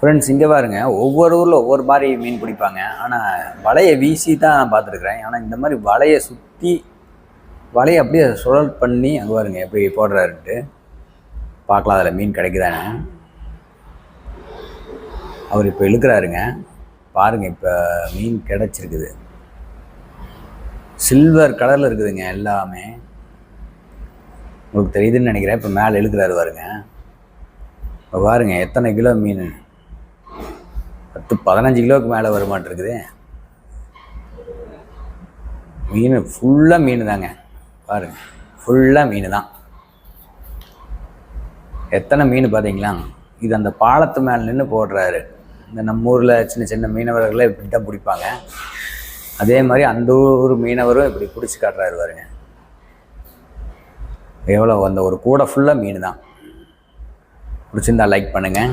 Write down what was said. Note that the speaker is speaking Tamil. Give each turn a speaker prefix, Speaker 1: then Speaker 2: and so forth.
Speaker 1: ஃப்ரெண்ட்ஸ் இங்கே பாருங்க. ஒவ்வொரு ஊரில் ஒவ்வொரு மாதிரி மீன் பிடிப்பாங்க. ஆனால் வலையை வீசி தான் நான் பார்த்துருக்குறேன். ஆனால் இந்த மாதிரி வலையை சுற்றி வலையை அப்படியே சுழல் பண்ணி அங்கே பாருங்க எப்படி போடுறாருன்ட்டு. பார்க்கலாம் அதில் மீன் கிடைக்குதானே அவர் இப்போ இழுக்கிறாருங்க. பாருங்கள் இப்போ மீன் கிடச்சிருக்குது. சில்வர் கலரில் இருக்குதுங்க எல்லாமே. உங்களுக்கு தெரியுதுன்னு நினைக்கிறேன். இப்போ மேலே இழுக்கிறாரு பாருங்க. இப்போ பாருங்க எத்தனை கிலோ மீன்? பத்து பதினஞ்சு கிலோவுக்கு மேலே வருமாட்டிருக்குது. மீன் ஃபுல்லாக மீன் தாங்க பாருங்க ஃபுல்லாக மீன் தான் எத்தனை மீன் பார்த்தீங்களா இது அந்த பாலத்து மேலே நின்று போடுறாரு. இந்த நம்ம ஊரில் சின்ன சின்ன மீனவர்களே இப்படி தான் பிடிப்பாங்க. அதே மாதிரி அந்த ஊர் மீனவரும் இப்படி பிடிச்சி காட்டுறாரு பாருங்க. எவ்வளோ அந்த ஒரு கூடை ஃபுல்லாக மீன் தான் பிடிச்சிருந்தா லைக் பண்ணுங்கள்